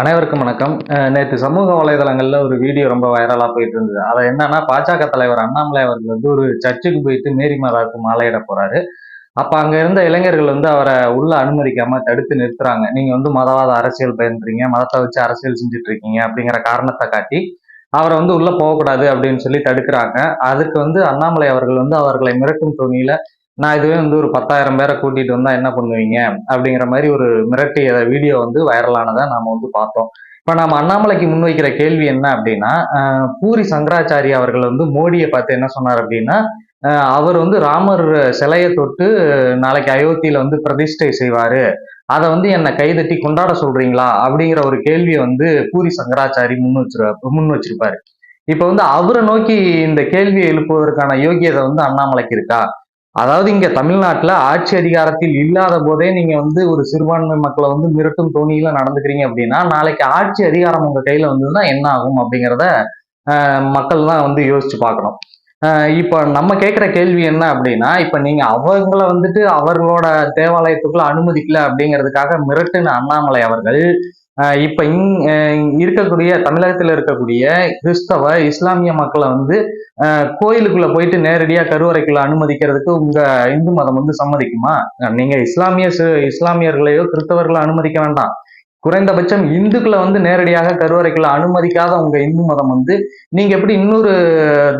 அனைவருக்கும் வணக்கம். நேற்று சமூக வலைதளங்களில் ஒரு வீடியோ ரொம்ப வைரலா போயிட்டு இருந்தது அதை என்னன்னா பாஜக தலைவர் அண்ணாமலை அவர்கள் வந்து ஒரு சர்ச்சுக்கு போயிட்டு மேரி மாதாவுக்கு மாலையிட போறாரு. அப்ப அங்க இருந்த இளைஞர்கள் வந்து அவரை உள்ள அனுமதிக்காம தடுத்து நிறுத்துறாங்க. நீங்க வந்து மதவாத அரசியல் பயின்றீங்க மதத்தை வச்சு அரசியல் செஞ்சுட்டு இருக்கீங்க அப்படிங்கிற காரணத்தை காட்டி அவரை வந்து உள்ள போகக்கூடாது அப்படின்னு சொல்லி தடுக்கிறாங்க. அதுக்கு வந்து அண்ணாமலை அவர்கள் வந்து அவர்களை மிரட்டும் துணியில நான் இதுவே வந்து ஒரு பத்தாயிரம் பேரை கூட்டிட்டு வந்தா என்ன பண்ணுவீங்க? அப்படிங்கிற மாதிரி ஒரு மிரட்டிய வீடியோ வந்து வைரலானதை நாம வந்து பார்த்தோம். இப்ப நம்ம அண்ணாமலைக்கு முன்வைக்கிற கேள்வி என்ன அப்படின்னா பூரி சங்கராச்சாரி அவர்கள் வந்து மோடியை பார்த்து என்ன சொன்னார் அப்படின்னா அவர் வந்து ராமர் சிலையை தொட்டு நாளைக்கு அயோத்தியில வந்து பிரதிஷ்டை செய்வாரு. அதை வந்து என்னை கைதட்டி கொண்டாட சொல்றீங்களா? அப்படிங்கிற ஒரு கேள்வியை வந்து பூரி சங்கராச்சாரி முன் வச்சிரு முன் வச்சிருப்பாரு. இப்ப வந்து அவரை நோக்கி இந்த கேள்வியை எழுப்புவதற்கான யோகியதை வந்து அண்ணாமலைக்கு இருக்கா? அதாவது இங்க தமிழ்நாட்டுல ஆட்சி அதிகாரத்தில் இல்லாத போதே நீங்க வந்து ஒரு சிறுபான்மை மக்களை வந்து மிரட்டும் தோணியில நடந்துக்கிறீங்க அப்படின்னா நாளைக்கு ஆட்சி அதிகாரம் உங்க கையில வந்ததுன்னா என்ன ஆகும் அப்படிங்கிறத மக்கள் தான் வந்து யோசிச்சு பார்க்கணும். இப்போ இப்ப நம்ம கேட்குற கேள்வி என்ன அப்படின்னா இப்ப நீங்க அவங்கள வந்துட்டு அவர்களோட தேவாலயத்துக்குள்ள அனுமதிக்கல அப்படிங்கிறதுக்காக மிரட்டுன அண்ணாமலை அவர்கள் இப்ப இங் இருக்கக்கூடிய தமிழகத்துல இருக்கக்கூடிய கிறிஸ்தவ இஸ்லாமிய மக்களை வந்து கோயிலுக்குள்ள போயிட்டு நேரடியா கருவறைக்குள்ள அனுமதிக்கிறதுக்கு உங்க இந்து மதம் வந்து சம்மதிக்குமா? நீங்க இஸ்லாமிய இஸ்லாமியர்களையோ கிறிஸ்தவர்களை அனுமதிக்க வேண்டாம். குறைந்தபட்சம் இந்துக்களை வந்து நேரடியாக கருவறைக்குள்ள அனுமதிக்காத உங்க இந்து மதம் வந்து நீங்க எப்படி இன்னொரு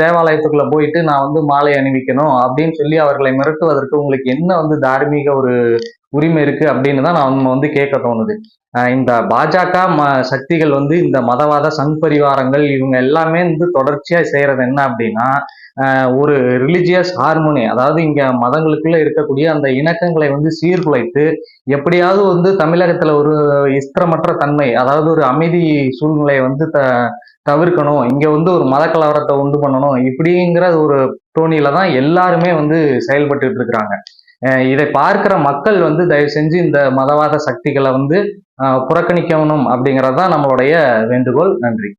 தேவாலயத்துக்குள்ள போயிட்டு நான் வந்து மாலை அணிவிக்கணும் அப்படின்னு சொல்லி அவர்களை மிரட்டுவதற்கு உங்களுக்கு என்ன வந்து தார்மீக ஒரு உரிமை இருக்கு அப்படின்னு தான் நான் வந்து கேட்க தோணுது. இந்த பாஜக ம சக்திகள் வந்து இந்த மதவாத சங் பரிவாரங்கள் இவங்க எல்லாமே வந்து தொடர்ச்சியா செய்யறது என்ன அப்படின்னா ஒரு ரிலிஜியஸ் ஹார்மோனி அதாவது இங்க மதங்களுக்குள்ள இருக்கக்கூடிய அந்த இணக்கங்களை வந்து சீர்குலைத்து எப்படியாவது வந்து தமிழகத்துல ஒரு இஸ்திரமற்ற தன்மை அதாவது ஒரு அமைதி சூழ்நிலையை வந்து த தவிர்க்கணும் இங்க வந்து ஒரு மத கலவரத்தை உண்டு பண்ணணும் இப்படிங்கிற ஒரு தோணியில தான் எல்லாருமே வந்து செயல்பட்டுட்டு இருக்கிறாங்க. இதை பார்க்கிற மக்கள் வந்து தயவு செஞ்சு இந்த மதவாத சக்திகளை வந்து புறக்கணிக்கணும் அப்படிங்கிறது தான் நம்மளுடைய வேண்டுகோள். நன்றி.